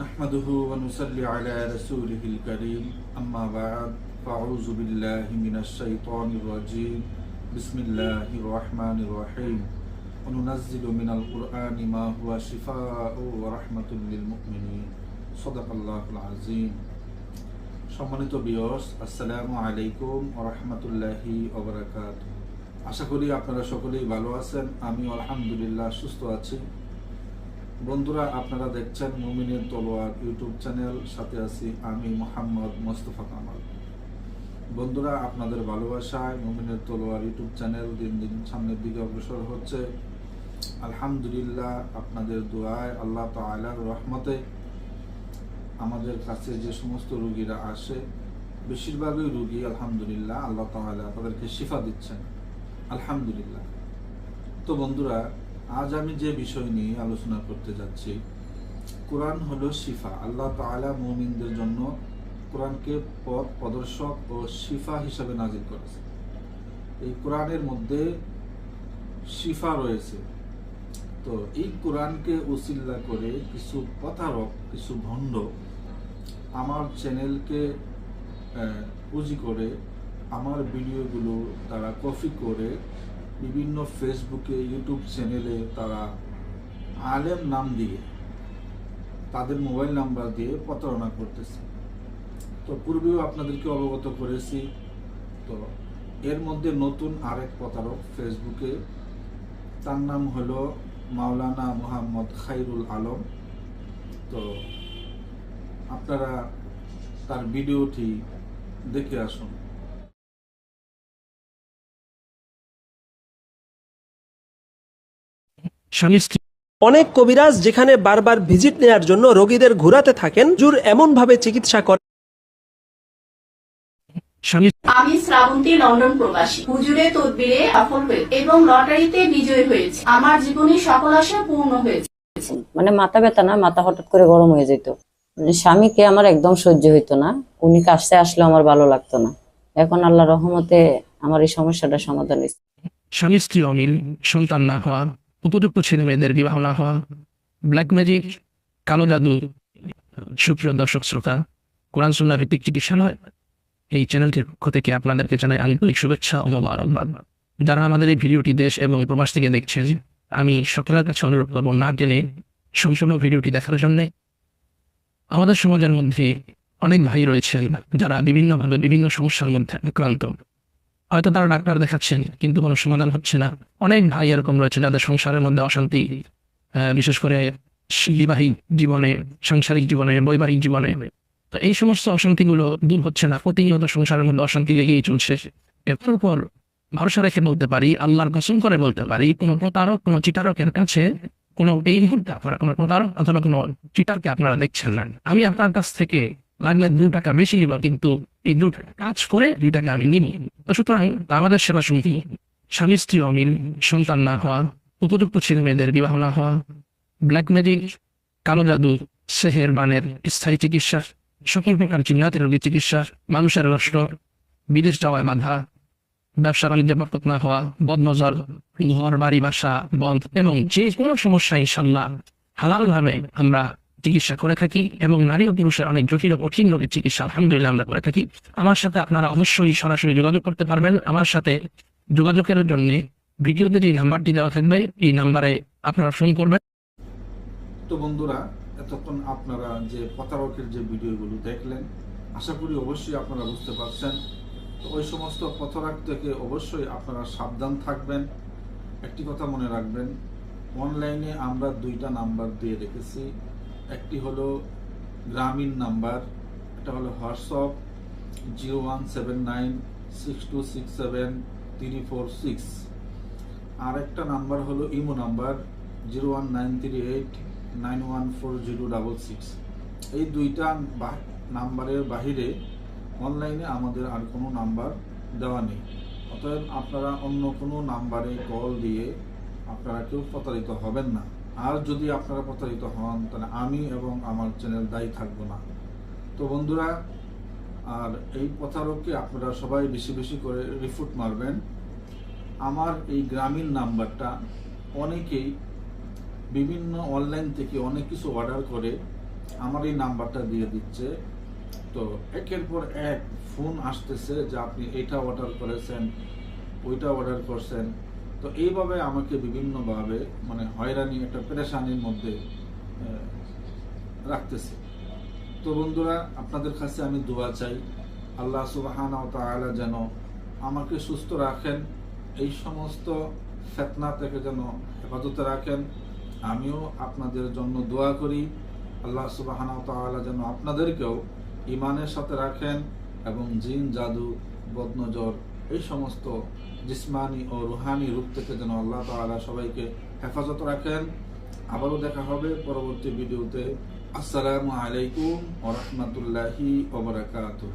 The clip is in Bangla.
نحمده ونصلي على رسوله الكريم أما بعد فأعوذ بالله من الشيطان الرجيم بسم الله الرحمن الرحيم وننزل من القرآن ما هو شفاء ورحمة للمؤمنين صدق الله العظيم সম্মানিত বিয়স আসসালামু আলাইকুম রহমতুল্লাহি ওবরাকাত আশা করি আপনারা সকলেই ভালো আছেন আমি আলহামদুলিল্লাহ সুস্থ আছি বন্ধুরা, আপনারা দেখছেন মুমিনের তলোয়ার ইউটিউব চ্যানেল। সাথে আছি আমি মোহাম্মদ মোস্তফা কামাল। বন্ধুরা, আপনাদের ভালোবাসায় মুমিনের তলোয়ার ইউটিউব চ্যানেল দিন দিন সামনের দিকে অগ্রসর হচ্ছে। আলহামদুলিল্লাহ, আপনাদের দোয়ায় আল্লাহ তালার রহমতে আমাদের কাছে যে সমস্ত রুগীরা আসে, বেশিরভাগই রুগী আলহামদুলিল্লাহ, আল্লাহ তাআলা তাদেরকে শিফা দিচ্ছেন। আলহামদুলিল্লাহ। তো বন্ধুরা আজ আমি যে বিষয় নিয়ে আলোচনা করতে যাচ্ছি, কোরআন হলো শিফা। আল্লাহ তাআলা মুমিনদের জন্য কোরআনকে পথ প্রদর্শক ও শিফা হিসাবে নাজিল করেছে। এই কোরআনের মধ্যে শিফা রয়েছে। তো এই কোরআনকে উসিল্লা করে কিছু প্রতারক, কিছু ভণ্ড আমার চ্যানেলকে পুঁজি করে আমার ভিডিওগুলো তারা কপি করে বিভিন্ন ফেসবুকে ইউটিউব চ্যানেলে তারা আলেম নাম দিয়ে তাদের মোবাইল নাম্বার দিয়ে প্রতারণা করতেছে। তো পূর্বেও আপনাদেরকে অবগত করেছি, তো এর মধ্যে নতুন আরেক প্রতারক ফেসবুকে তার নাম হলো মাওলানা মোহাম্মদ খাইরুল আলম। তো আপনারা তার ভিডিওটি দেখে আসুন। স্বামী অনেক কবিরাজ যেখানে বারবার ভিজিট নেয়ার জন্য রোগীদের ঘুরাতে থাকেন জুর এমন ভাবে চিকিৎসা করে আমি শ্রাবন্তী লন্ডন প্রবাসী। হুজুরে তদবিরে সফল হয়ে এবং লটারিতে বিজয় হয়েছে। আমার জীবনে সকল আশা পূর্ণ হয়েছে। মানে মাথা ব্যথা না মাথা হঠাৎ করে গরম হয়ে যেত। মানে স্বামীকে আমার একদম সহ্য হইতো না। উনি কাছে আসলে আমার ভালো লাগতো না। এখন আল্লাহ রহমতে আমার এই সমস্যাটা সমাধান হয়েছে। স্বামী স্ত্রী অমিল সন্তান না হওয়া। উপযুক্ত ছেলে মেয়েদের বিবাহ না হওয়া ব্ল্যাক ম্যাজিক, কালো জাদু, সুপ্রিয় দর্শক শ্রোতা, কোরআন, সুন্নাহ ভিত্তিক চিকিৎসালয়, এই চ্যানেলটির পক্ষ থেকে আপনাদেরকে জানাই আন্তরিক শুভেচ্ছা ও মোবারকবাদ যারা আমাদের এই ভিডিওটি দেশ এবং প্রবাস থেকে দেখছেন, আমি সকলের কাছে অনুরোধ করব না জেনে সম্পূর্ণ ভিডিওটি দেখার জন্যে। আমাদের সমাজের মধ্যে অনেক ভাই রয়েছেন যারা বিভিন্নভাবে বিভিন্ন সমস্যার মধ্যে আক্রান্ত। হয়তো তারা ডাক্তার দেখাচ্ছেন, কিন্তু কোনো সমাধান হচ্ছে না। অনেক ভাই এরকম রয়েছে, যাদের সংসারের মধ্যে অশান্তি বিশেষ করে বিবাহিক জীবনে, সাংসারিক জীবনে, বৈবাহিক জীবনে। তো এই সমস্ত অশান্তিগুলো দূর হচ্ছে না, প্রতিনিয়ত সংসারের মধ্যে অশান্তি লেগেই চলছে। এর উপর ভরসা রেখে বলতে পারি, আল্লাহর কসম করে বলতে পারি, কোনো প্রতারক, কোনো চিটারকের কাছে কোনো এই মুহূর্তে আপনারা কোনো প্রতারক অথবা কোনো চিটারকে আপনারা দেখছেন না। আমি আপনার কাছ থেকে লাগলে দু টাকা বেশি নিব কিন্তু এই দু কাজ করে দুই টাকা আমি নিব। তো সুতরাং আমাদের সেবা সমিতি, স্বামী, স্ত্রী অমিল সন্তান না হওয়া, উপযুক্ত ছেলে মেয়েদের বিবাহ না হওয়া, ব্ল্যাক ম্যাজিক, কালো জাদু, সেহের বানের স্থায়ী চিকিৎসা, সকল প্রকার চিহ্নাতে রোগীর চিকিৎসা, মানুষের রাষ্ট্র বিদেশ যাওয়ায় বাধা, ব্যবসা বাণিজ্য ব্যাপক না হওয়া, বদনজর ঘর বাড়ি বাসা বন্ধ এবং যে কোনো সমস্যা ইনশাল্লাহ হালাল ভাবে আমরা চিকিৎসা করে থাকি এবং নারী ও পুরুষের অনেক জটিল ও কঠিন রোগের চিকিৎসা আলহামদুলিল্লাহ আমরা করে থাকি। আমার সাথে আপনারা অবশ্যই সরাসরি যোগাযোগ করতে পারবেন। আমার সাথে যোগাযোগের জন্য ভিডিওতে যে নাম্বারটি দেওয়া থাকবে, এই নাম্বারে আপনারা ফোন করবেন। তো বন্ধুরা, এতক্ষণ আপনারা যে প্রতারকের যে ভিডিওগুলো দেখলেন, আশা করি অবশ্যই আপনারা বুঝতে পারছেন। তো ওই সমস্ত প্রতারক থেকে অবশ্যই আপনারা সাবধান থাকবেন। একটি কথা মনে রাখবেন, অনলাইনে আমরা দুইটা নাম্বার দিয়ে রেখেছি। একটি হলো গ্রামীণ নাম্বার এটা হলো WhatsApp, zero one seven nine six two six seven three four six. আর একটা নাম্বার হলো Imo number, zero one nine three eight nine one four zero double six. এই দুইটা নাম্বারের বাহিরে অনলাইনে আমাদের আর কোনো নাম্বার দেওয়া নেই। অতএব আপনারা অন্য কোনো নাম্বারে কল দিয়ে আপনারা কেউ প্রতারিত হবেন না। আর যদি আপনারা প্রতারিত হন, তাহলে আমি এবং আমার চ্যানেল দায়ী থাকব না। তো বন্ধুরা, আর এই প্রতারককে আপনারা সবাই বেশি বেশি করে রিফুট মারবেন। আমার এই গ্রামীণ নাম্বারটা অনেকেই বিভিন্ন অনলাইন থেকে অনেক কিছু অর্ডার করে আমার এই নাম্বারটা দিয়ে দিচ্ছে। তো একের পর এক ফোন আসতেছে যে আপনি এটা অর্ডার করেছেন, ওইটা অর্ডার করছেন। তো এইভাবে আমাকে বিভিন্নভাবে মানে হয়রানি একটা পেরেশানির মধ্যে রাখতেছে। তো বন্ধুরা, আপনাদের কাছে আমি দোয়া চাই, আল্লাহ সুবাহানা ও তাআলা যেন আমাকে সুস্থ রাখেন, এই সমস্ত ফেতনা থেকে যেন হেফাজতে রাখেন। আমিও আপনাদের জন্য দোয়া করি, আল্লাহ সুবাহানা ও তাআলা যেন আপনাদেরকেও ইমানের সাথে রাখেন এবং জিন, জাদু, বদনজর, এই সমস্ত জিসমানি ও রুহানি রূপ থেকে যেন আল্লাহ তালা সবাইকে হেফাজত রাখেন। আবারও দেখা হবে পরবর্তী ভিডিওতে। আসসালামু আলাইকুম ওরহমতুল্লাহি ওবরাকাতুহ